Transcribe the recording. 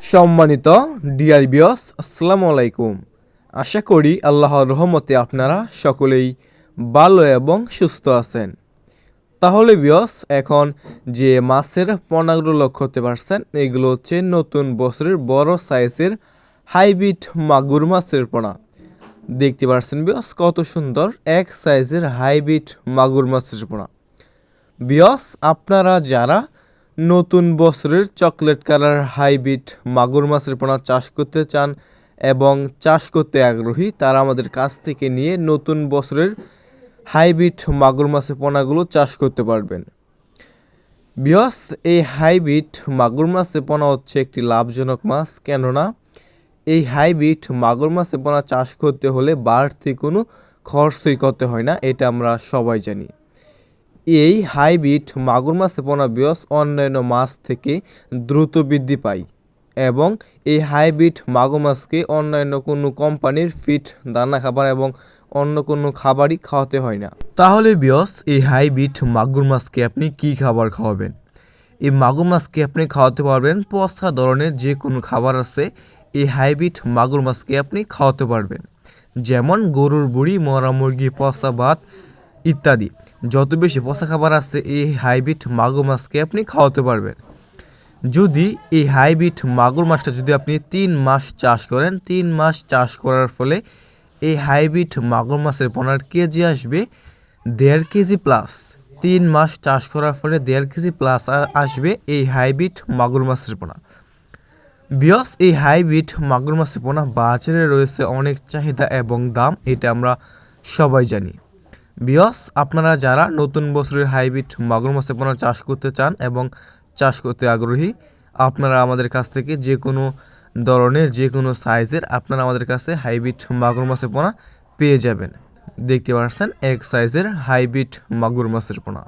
সম্মানিত ডিয়ার বিয়স আসসালামু আলাইকুম। আশা করি আল্লাহর রহমতে আপনারা সকলেই ভালো এবং সুস্থ আছেন। তাহলে বিয়স এখন যে মাছের পোনাগুলো লক্ষ্য করতে পারছেন, এগুলো হচ্ছে নতুন বছরের বড় সাইজের হাইব্রিড মাগুর মাছের পোনা। দেখতে পাচ্ছেন বিয়স কত সুন্দর এক সাইজের হাইব্রিড মাগুর মাছের পোনা। বিয়স আপনারা যারা নতুন বছরের চকলেট কালার হাইব্রিড মাগুর মাছের পোনা চাষ করতে চান এবং চাষ করতে আগ্রহী, তারা আমাদের কাছ থেকে নিয়ে নতুন বছরের হাইব্রিড মাগুর মাছের পোনাগুলো চাষ করতে পারবেন। বিয়স এই হাইব্রিড মাগুর মাছের পোনা হচ্ছে একটি লাভজনক মাছ, কেননা এই হাইব্রিড মাগুর মাছের পোনা চাষ করতে হলে বাড়তি কোনো খরচই করতে হয় না, এটা আমরা সবাই জানি। এই হাইব্রিড মাগুর মাছের পোনা বিয়স অন্যান্য মাছ থেকে দ্রুত বৃদ্ধি পায় এবং এই হাইব্রিড মাগুর মাছকে অন্যান্য কোনো কোম্পানির ফিট দানা খাবার এবং অন্য কোনো খাবারই খাওয়াতে হয় না। তাহলে বিয়স, এই হাইব্রিড মাগুর মাছকে আপনি কি খাবার খাওয়াবেন? এই মাগুর মাছকে আপনি খাওয়াতে পারবেন পস্তা ধরনের যে কোনো খাবার আছে, এই হাইব্রিড মাগুর মাছকে আপনি খাওয়াতে পারবেন। যেমন গরুর বুড়ি, মরা মুরগি পচা ভাত ইত্যাদি। যত বেশি পচা খাবার আসছে এই হাইব্রিড মাগুর মাছকে আপনি খাওয়াতে পারবেন। যদি এই হাইব্রিড মাগুর মাছটা যদি আপনি তিন মাস চাষ করেন, তিন মাস চাষ করার ফলে এই হাইব্রিড মাগুর মাছের পোনার কেজি আসবে দেড় কেজি প্লাস। তিন মাস চাষ করার ফলে দেড় কেজি প্লাস আসবে এই হাইব্রিড মাগুর মাছের পোনা। বিয়স, এই হাইব্রিড মাগুর মাছের পোনা বাজারে রয়েছে অনেক চাহিদা এবং দাম, এটা আমরা সবাই জানি। বিয়স, আপনারা যারা নতুন বছরের হাইব্রিড মাগুর মাছের পোনা চাষ করতে চান এবং চাষ করতে আগ্রহী, আপনারা আমাদের কাছ থেকে যে কোনো ধরনের, যে কোনো সাইজের আপনারা আমাদের কাছে হাইব্রিড মাগুর মাছের পোনা পেয়ে যাবেন। দেখতে পাচ্ছেন এক সাইজের হাইব্রিড মাগুর মাছের পোনা।